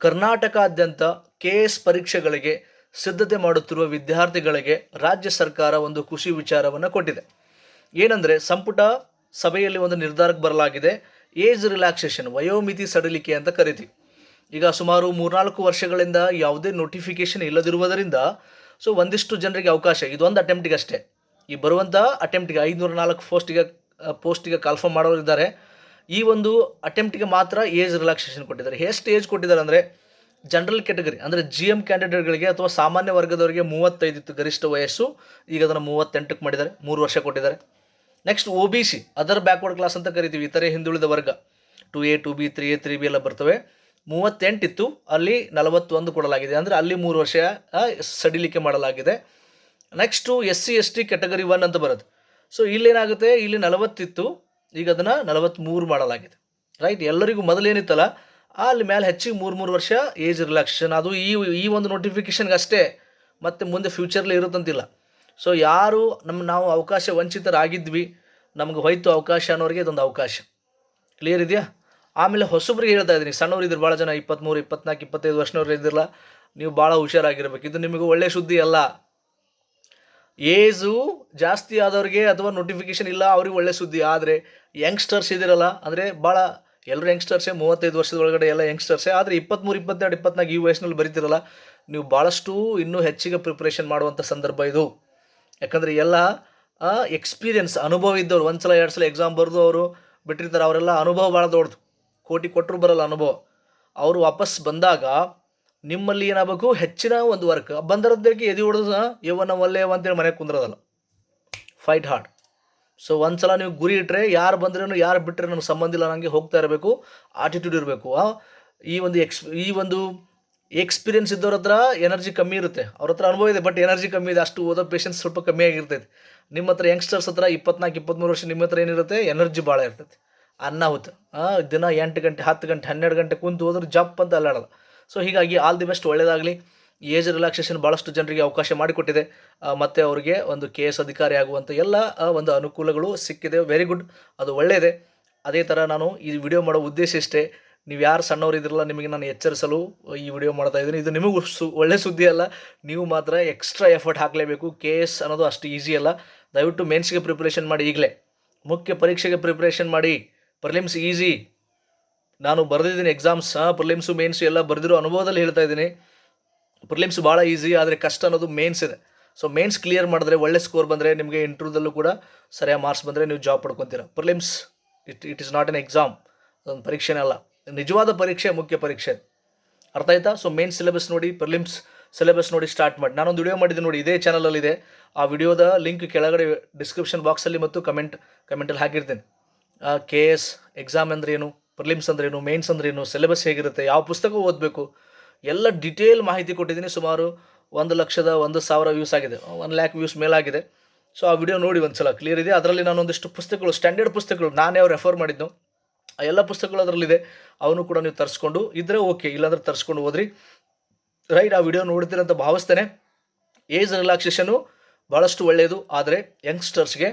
ಕರ್ನಾಟಕಾದ್ಯಂತ K S ಪರೀಕ್ಷೆಗಳಿಗೆ ಸಿದ್ಧತೆ ಮಾಡುತ್ತಿರುವ ವಿದ್ಯಾರ್ಥಿಗಳಿಗೆ ರಾಜ್ಯ ಸರ್ಕಾರ ಒಂದು ಖುಷಿ ವಿಚಾರವನ್ನು ಕೊಟ್ಟಿದೆ. ಏನಂದರೆ, ಸಂಪುಟ ಸಭೆಯಲ್ಲಿ ಒಂದು ನಿರ್ಧಾರಕ್ಕೆ ಬರಲಾಗಿದೆ. ಏಜ್ ರಿಲ್ಯಾಕ್ಸೇಷನ್, ವಯೋಮಿತಿ ಸಡಿಲಿಕೆ ಅಂತ ಕರಿತೀವಿ. ಈಗ ಸುಮಾರು ಮೂರ್ನಾಲ್ಕು ವರ್ಷಗಳಿಂದ ಯಾವುದೇ ನೋಟಿಫಿಕೇಶನ್ ಇಲ್ಲದಿರುವುದರಿಂದ, ಸೊ ಒಂದಿಷ್ಟು ಜನರಿಗೆ ಅವಕಾಶ, ಇದೊಂದು ಅಟೆಂಪ್ಟಿಗೆ ಅಷ್ಟೇ. ಈ ಬರುವಂಥ ಅಟೆಂಪ್ಟಿಗೆ ಐದುನೂರ ನಾಲ್ಕು ಪೋಸ್ಟಿಗೆ ಪೋಸ್ಟಿಗೆ ಕಾಲ್ಫರ್ಮ್ ಮಾಡೋರಿದ್ದಾರೆ. ಈ ಒಂದು ಅಟೆಂಪ್ಟಿಗೆ ಮಾತ್ರ ಏಜ್ ರಿಲ್ಯಾಕ್ಸೇಷನ್ ಕೊಟ್ಟಿದ್ದಾರೆ. ಎಷ್ಟು ಏಜ್ ಕೊಟ್ಟಿದ್ದಾರೆ ಅಂದರೆ ಜನರಲ್ ಕ್ಯಾಟಗರಿ ಅಂದರೆ ಜಿ ಎಂ ಕ್ಯಾಂಡಿಡೇಟ್ಗಳಿಗೆ ಅಥವಾ ಸಾಮಾನ್ಯ ವರ್ಗದವರಿಗೆ ಮೂವತ್ತೈದು ಇತ್ತು ಗರಿಷ್ಠ ವಯಸ್ಸು. ಈಗ ಅದನ್ನು ಮೂವತ್ತೆಂಟಕ್ಕೆ ಮಾಡಿದ್ದಾರೆ. ಮೂರು ವರ್ಷ ಕೊಟ್ಟಿದ್ದಾರೆ. Next O B C other backward class ಅಂತ ಕರಿತೀವಿ. ಇತರೆ ಹಿಂದುಳಿದ ವರ್ಗ. Two A two B three A three B ಎಲ್ಲ ಬರ್ತವೆ. ಮೂವತ್ತೆಂಟಿತ್ತು ಅಲ್ಲಿ ನಲವತ್ತೊಂದು ಕೊಡಲಾಗಿದೆ. ಅಂದರೆ ಅಲ್ಲಿ ಮೂರು ವರ್ಷ ಸಡಿಲಿಕೆ ಮಾಡಲಾಗಿದೆ. Next S C S T category one ಅಂತ ಬರುತ್ತೆ ಸೊ ಇಲ್ಲೇನಾಗುತ್ತೆ? ಇಲ್ಲಿ ನಲವತ್ತಿತ್ತು. ಈಗ ಅದನ್ನು ನಲವತ್ತ್ಮೂರು ಮಾಡಲಾಗಿದೆ. ರೈಟ್ ಎಲ್ಲರಿಗೂ ಮೊದಲೇನಿತ್ತಲ್ಲ ಅಲ್ಲಿ ಮೇಲೆ ಹೆಚ್ಚಿಗೆ ಮೂರು ಮೂರು ವರ್ಷ ಏಜ್ ರಿಲ್ಯಾಕ್ಸೇಷನ್ ಅದು ಈ ಈ ಒಂದು ನೋಟಿಫಿಕೇಷನ್ಗೆ ಅಷ್ಟೇ ಮತ್ತು ಮುಂದೆ ಫ್ಯೂಚರ್ಲಿ ಇರುತ್ತಂತಿಲ್ಲ. ಸೊ ಯಾರು ನಮ್ಮ ನಾವು ಅವಕಾಶ ವಂಚಿತರಾಗಿದ್ವಿ, ನಮ್ಗೆ ಹೋಯ್ತು ಅವಕಾಶ ಅನ್ನೋರಿಗೆ ಇದೊಂದು ಅವಕಾಶ. ಕ್ಲಿಯರ್ ಇದೆಯಾ? ಆಮೇಲೆ ಹೊಸಬ್ರಿಗೆ ಹೇಳ್ತಾ ಇದ್ದೀನಿ, ಸಣ್ಣವ್ರು ಇದ್ರು ಭಾಳ ಜನ ಇಪ್ಪತ್ತ್ಮೂರು ಇಪ್ಪತ್ನಾಲ್ಕು, ಇಪ್ಪತ್ತೈದು ವರ್ಷನವ್ರು ಇದ್ದಿರಲ್ಲ, ನೀವು ಭಾಳ ಹುಷಾರಾಗಿರ್ಬೇಕು. ಇದು ನಿಮಗೆ ಒಳ್ಳೆ ಸುದ್ದಿ ಅಲ್ಲ. ಏಜು ಜಾಸ್ತಿ ಆದವ್ರಿಗೆ ಅಥವಾ ನೋಟಿಫಿಕೇಶನ್ ಇಲ್ಲ, ಅವ್ರಿಗೆ ಒಳ್ಳೆ ಸುದ್ದಿ. ಆದರೆ ಯಂಗ್ಸ್ಟರ್ಸ್ ಇದಿರಲ್ಲ, ಅಂದರೆ ಭಾಳ ಎಲ್ಲರೂ ಯಂಗ್ಸ್ಟರ್ಸೇ ಮೂವತ್ತೈದು ವರ್ಷದ ಒಳಗಡೆ ಎಲ್ಲ ಯಂಗ್ಸ್ಟರ್ಸೇ ಆದರೆ ಇಪ್ಪತ್ತ್ಮೂರು ಇಪ್ಪತ್ತೆರಡು, ಇಪ್ಪತ್ನಾಲ್ಕು ಈ ವಯಸ್ಸಿನಲ್ಲಿ ಬರೀತಿರಲ್ಲ, ನೀವು ಭಾಳಷ್ಟು ಇನ್ನೂ ಹೆಚ್ಚಿಗೆ ಪ್ರಿಪ್ರೇಷನ್ ಮಾಡುವಂಥ ಸಂದರ್ಭ ಇದು. ಯಾಕಂದರೆ ಎಲ್ಲ ಎಕ್ಸ್ಪೀರಿಯನ್ಸ್ ಅನುಭವ ಇದ್ದವ್ರು ಒಂದು ಸಲ ಎರಡು ಸಲ ಎಕ್ಸಾಮ್ ಬರೆದು ಅವರು ಬಿಟ್ಟಿರ್ತಾರೆ, ಅವರೆಲ್ಲ ಅನುಭವ ಭಾಳ ದೊಡ್ಡದು. ಕೋಟಿ ಕೊಟ್ಟರು ಬರಲ್ಲ ಅನುಭವ. ಅವರು ವಾಪಸ್ ಬಂದಾಗ ನಿಮ್ಮಲ್ಲಿ ಏನಾಗಬೇಕು? ಹೆಚ್ಚಿನ ಒಂದು ವರ್ಕ್ ಬಂದರದ್ದಕ್ಕೆ ಎದೆ ಹೊಡೆದು ಯವ್ವನ ಒಲ್ಲೆ ಅಂತೇಳಿ ಮನೆಗೆ ಕುಂದ್ರದಲ್ಲ. ಫೈಟ್ ಹಾರ್ಡ್ ಸೊ ಒಂದ್ಸಲ ನೀವು ಗುರಿ ಇಟ್ಟರೆ ಯಾರು ಬಂದ್ರೂ ಯಾರು ಬಿಟ್ಟರೆ ನಮ್ಗೆ ಸಂಬಂಧ ಇಲ್ಲ ನನಗೆ ಹೋಗ್ತಾ ಇರಬೇಕು ಆಟಿಟ್ಯೂಡ್ ಇರಬೇಕು ಈ ಒಂದು ಎಕ್ಸ್ ಈ ಒಂದು ಎಕ್ಸ್ಪೀರಿಯನ್ಸ್ ಇದ್ದವ್ರ ಹತ್ರ ಎನರ್ಜಿ ಕಮ್ಮಿ ಇರುತ್ತೆ. ಅವ್ರ ಹತ್ರ ಅನುಭವ ಇದೆ ಬಟ್ ಎನರ್ಜಿ ಕಮ್ಮಿ ಇದೆ. ಅಷ್ಟು ಓದೋ ಪೇಷನ್ಸ್ ಸ್ವಲ್ಪ ಕಮ್ಮಿ ಆಗಿರ್ತೈತೆ. ನಿಮ್ಮ ಹತ್ರ ಯಂಗ್ಸ್ಟರ್ಸ್ ಹತ್ರ ಇಪ್ಪತ್ನಾಲ್ಕು ಇಪ್ಪತ್ತ್ಮೂರು ವರ್ಷ ನಿಮ್ಮ ಹತ್ರ ಏನಿರುತ್ತೆ? ಎನರ್ಜಿ ಭಾಳ ಇರ್ತೈತೆ. ಅನ್ನಾಹುತ ದಿನ ಎಂಟು ಗಂಟೆ, ಹತ್ತು ಗಂಟೆ, ಹನ್ನೆರಡು ಗಂಟೆ ಕುಂತು ಹೋದ್ರೆ ಜಪ್ ಅಂತ ಅಲ್ಲಾಡಲ್ಲ. ಸೊ ಹೀಗಾಗಿ ಆಲ್ ದಿ ಬೆಸ್ಟ್ ಒಳ್ಳೆಯದಾಗಲಿ ಏಜ್ ರಿಲ್ಯಾಕ್ಸೇಷನ್ ಭಾಳಷ್ಟು ಜನರಿಗೆ ಅವಕಾಶ ಮಾಡಿಕೊಟ್ಟಿದೆ. ಮತ್ತು ಅವರಿಗೆ ಒಂದು ಕೆ ಎಸ್ ಅಧಿಕಾರಿ ಆಗುವಂಥ ಎಲ್ಲ ಒಂದು ಅನುಕೂಲಗಳು ಸಿಕ್ಕಿದೆ. ವೆರಿ ಗುಡ್ ಅದು ಒಳ್ಳೆಯದೇ ಅದೇ ಥರ ನಾನು ಈ ವಿಡಿಯೋ ಮಾಡೋ ಉದ್ದೇಶ ಇಷ್ಟೇ. ನೀವು ಯಾರು ಸಣ್ಣವ್ರು ಇದ್ರಲ್ಲ, ನಿಮಗೆ ನಾನು ಎಚ್ಚರಿಸಲು ಈ ವಿಡಿಯೋ ಮಾಡ್ತಾ ಇದ್ದೀನಿ. ಇದು ನಿಮಗೂ ಸು, ಒಳ್ಳೆ ಸುದ್ದಿ ಅಲ್ಲ. ನೀವು ಮಾತ್ರ ಎಕ್ಸ್ಟ್ರಾ ಎಫರ್ಟ್ ಹಾಕಲೇಬೇಕು. ಕೆ ಎಸ್ ಅನ್ನೋದು ಅಷ್ಟು ಈಸಿ ಅಲ್ಲ. ದಯವಿಟ್ಟು ಮೇನ್ಸ್ಗೆ ಪ್ರಿಪ್ರೇಷನ್ ಮಾಡಿ ಈಗಲೇ. ಮುಖ್ಯ ಪರೀಕ್ಷೆಗೆ ಪ್ರಿಪ್ರೇಷನ್ ಮಾಡಿ. ಪ್ರಿಲಿಮ್ಸ್ ಈಸಿ ನಾನು ಬರೆದಿದ್ದೀನಿ ಎಕ್ಸಾಮ್ಸ್ ಪ್ರಿಲಿಮ್ಸು ಮೇನ್ಸು ಎಲ್ಲ ಬರೆದಿರೋ ಅನುಭವದಲ್ಲಿ ಹೇಳ್ತಾ ಇದ್ದೀನಿ. ಪ್ರಿಲಿಮ್ಸ್ ಭಾಳ ಈಸಿ ಆದರೆ ಕಷ್ಟ ಅನ್ನೋದು ಮೇನ್ಸ್ ಇದೆ. ಸೊ ಮೇನ್ಸ್ ಕ್ಲಿಯರ್ ಮಾಡಿದ್ರೆ, ಒಳ್ಳೆ ಸ್ಕೋರ್ ಬಂದರೆ, ನಿಮಗೆ ಇಂಟರ್ವ್ಯೂದಲ್ಲೂ ಕೂಡ ಸರಿಯಾಗಿ ಮಾರ್ಕ್ಸ್ ಬಂದರೆ ನೀವು job ಪಡ್ಕೊತೀರ. Prelims it it is not an exam ಅದೊಂದು ಪರೀಕ್ಷೆನೇ ಅಲ್ಲ. ನಿಜವಾದ ಪರೀಕ್ಷೆ, ಮುಖ್ಯ ಪರೀಕ್ಷೆ. ಅರ್ಥ ಆಯ್ತಾ? ಸೊ ಮೇನ್ ಸಿಲೆಬಸ್ ನೋಡಿ ಪ್ರಿಲಿಮ್ಸ್ ಸಿಲೆಬಸ್ ನೋಡಿ ಸ್ಟಾರ್ಟ್ ಮಾಡಿ. ನಾನೊಂದು ವಿಡಿಯೋ ಮಾಡಿದ್ದೆ ನೋಡಿ, ಇದೇ ಚಾನಲಲ್ಲಿದೆ ಆ ವಿಡಿಯೋದ ಲಿಂಕ್ ಕೆಳಗಡೆ ಡಿಸ್ಕ್ರಿಪ್ಷನ್ ಬಾಕ್ಸಲ್ಲಿ ಮತ್ತು ಕಮೆಂಟ್ ಕಮೆಂಟಲ್ಲಿ ಹಾಕಿರ್ತೀನಿ. ಕೆ ಎಸ್ ಎಕ್ಸಾಮ್ ಅಂದ್ರೇನು ಪ್ರಿಲಿಮ್ಸ್ ಅಂದ್ರೇನು ಮೇನ್ಸ್ ಅಂದ್ರೇನು ಸಿಲೆಬಸ್ ಹೇಗಿರುತ್ತೆ, ಯಾವ ಪುಸ್ತಕ ಓದಬೇಕು, ಎಲ್ಲ ಡಿಟೇಲ್ ಮಾಹಿತಿ ಕೊಟ್ಟಿದ್ದೀನಿ. ಸುಮಾರು ಒಂದು ಲಕ್ಷದ ಒಂದು ಸಾವಿರ ವ್ಯೂಸ್ ಆಗಿದೆ ಒನ್ ಲ್ಯಾಕ್ ವ್ಯೂಸ್ ಮೇಲಾಗಿದೆ. ಸೊ ಆ ವಿಡಿಯೋ ನೋಡಿ ಒಂದು ಸಲ ಕ್ಲಿಯರ್ ಇದೆ ಅದರಲ್ಲಿ ನಾನು ಒಂದಿಷ್ಟು ಪುಸ್ತಕಗಳು ಸ್ಟ್ಯಾಂಡರ್ಡ್ ಪುಸ್ತಕಗಳು, ನಾನೇ ಅವ್ರು ರೆಫರ್ ಮಾಡಿದ್ದು. ಆ ಎಲ್ಲ ಪುಸ್ತಕಗಳು ಅದರಲ್ಲಿದೆ, ಅವನು ಕೂಡ ನೀವು ತರಿಸ್ಕೊಂಡು ಇದ್ದರೆ ಓಕೆ ಇಲ್ಲಾಂದ್ರೆ ತರಿಸ್ಕೊಂಡು ಹೋದ್ರಿ. ರೈಟ್ ಆ ವಿಡಿಯೋ ನೋಡ್ತೀರಂತ ಭಾವಿಸ್ತೇನೆ. ಏಜ್ ರಿಲ್ಯಾಕ್ಸೇಷನು ಭಾಳಷ್ಟು ಒಳ್ಳೆಯದು ಆದರೆ ಯಂಗ್ಸ್ಟರ್ಸ್ಗೆ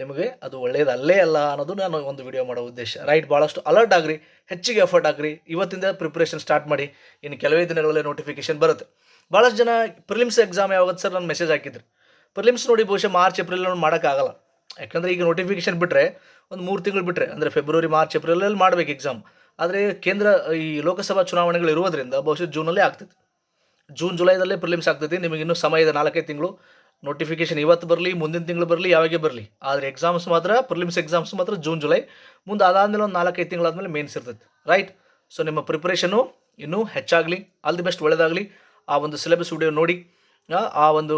ನಿಮಗೆ ಅದು ಒಳ್ಳೆಯದಲ್ಲೇ ಅಲ್ಲ ಅನ್ನೋದು ನಾನು ಒಂದು ವಿಡಿಯೋ ಮಾಡೋ ಉದ್ದೇಶ. ರೈಟ್ ಭಾಳಷ್ಟು ಅಲರ್ಟ್ ಆಗ್ರಿ, ಹೆಚ್ಚಿಗೆ ಎಫರ್ಟ್ ಆಗ್ರಿ. ಇವತ್ತಿಂದ ಪ್ರಿಪ್ರೇಷನ್ ಸ್ಟಾರ್ಟ್ ಮಾಡಿ, ಇನ್ನು ಕೆಲವೇ ದಿನಗಳಲ್ಲೇ ನೋಟಿಫಿಕೇಶನ್ ಬರುತ್ತೆ. ಭಾಳಷ್ಟು ಜನ ಪ್ರಿಲಿಮ್ಸ್ ಎಕ್ಸಾಮ್ ಯಾವಾಗ ಸರ್ ನಾನು ಮೆಸೇಜ್ ಹಾಕಿದ್ರು. ಪ್ರಿಲಿಮ್ಸ್ ನೋಡಿ ಬಹುಶಃ ಮಾರ್ಚ್ ಏಪ್ರಿಲ್ ಮಾಡೋಕ್ಕಾಗಲ್ಲ. ಯಾಕಂದರೆ ಈಗ ನೋಟಿಫಿಕೇಶನ್ ಬಿಟ್ಟರೆ ಒಂದು ಮೂರು ತಿಂಗಳು ಬಿಟ್ಟರೆ ಅಂದರೆ ಫೆಬ್ರವರಿ ಮಾರ್ಚ್ ಏಪ್ರಿಲಲ್ಲಿ ಮಾಡಬೇಕು ಎಕ್ಸಾಮ್ ಆದರೆ ಕೇಂದ್ರ, ಈ ಲೋಕಸಭಾ ಚುನಾವಣೆಗಳು ಇರುವುದರಿಂದ ಬಹುಶಃ ಜೂನಲ್ಲೇ ಆಗ್ತೈತಿ ಜೂನ್ ಜುಲೈದಲ್ಲೇ ಪ್ರಿಲಿಮ್ಸ್ ಆಗ್ತೈತಿ ನಿಮಗೆ ಇನ್ನೂ ಸಮಯ ಇದೆ ನಾಲ್ಕೈದು ತಿಂಗಳು ನೋಟಿಫಿಕೇಶನ್ ಇವತ್ತು ಬರಲಿ ಮುಂದಿನ ತಿಂಗಳು ಬರಲಿ ಯಾವಾಗೆ ಬರಲಿ. ಆದರೆ ಎಕ್ಸಾಮ್ಸ್ ಮಾತ್ರ ಪ್ರಿಲಿಮ್ಸ್ ಎಕ್ಸಾಮ್ಸ್ ಮಾತ್ರ ಜೂನ್ ಜುಲೈ ಮುಂದೆ ಅದಾದಮೇಲೆ ಒಂದು ನಾಲ್ಕೈದು ತಿಂಗಳಾದಮೇಲೆ ಮೇನ್ಸ್ ಇರ್ತೈತೆ. ರೈಟ್ ಸೊ ನಿಮ್ಮ ಪ್ರಿಪ್ರೇಷನು ಇನ್ನೂ ಹೆಚ್ಚಾಗಲಿ ಆಲ್ ಬೆಸ್ಟ್ ಒಳ್ಳೆಯದಾಗಲಿ ಆ ಒಂದು ಸಿಲೆಬಸ್ ವಿಡಿಯೋ ನೋಡಿ. ಆ, ಒಂದು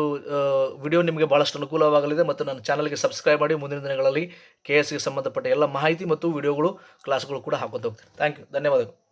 ವಿಡಿಯೋ ನಿಮಗೆ ಭಾಳಷ್ಟು ಅನುಕೂಲವಾಗಲಿದೆ ಮತ್ತು ನನ್ನ ಚಾನಲ್ಗೆ ಸಬ್ಸ್ಕ್ರೈಬ್ ಮಾಡಿ ಮುಂದಿನ ದಿನಗಳಲ್ಲಿ ಕೆ ಎಸ್ಗೆ ಸಂಬಂಧಪಟ್ಟ ಎಲ್ಲ ಮಾಹಿತಿ ಮತ್ತು ವಿಡಿಯೋಗಳು ಕ್ಲಾಸ್ಗಳು ಕೂಡ ಹಾಕೋತ ಹೋಗ್ತೀನಿ. ಥ್ಯಾಂಕ್ ಯು ಧನ್ಯವಾದಗಳು.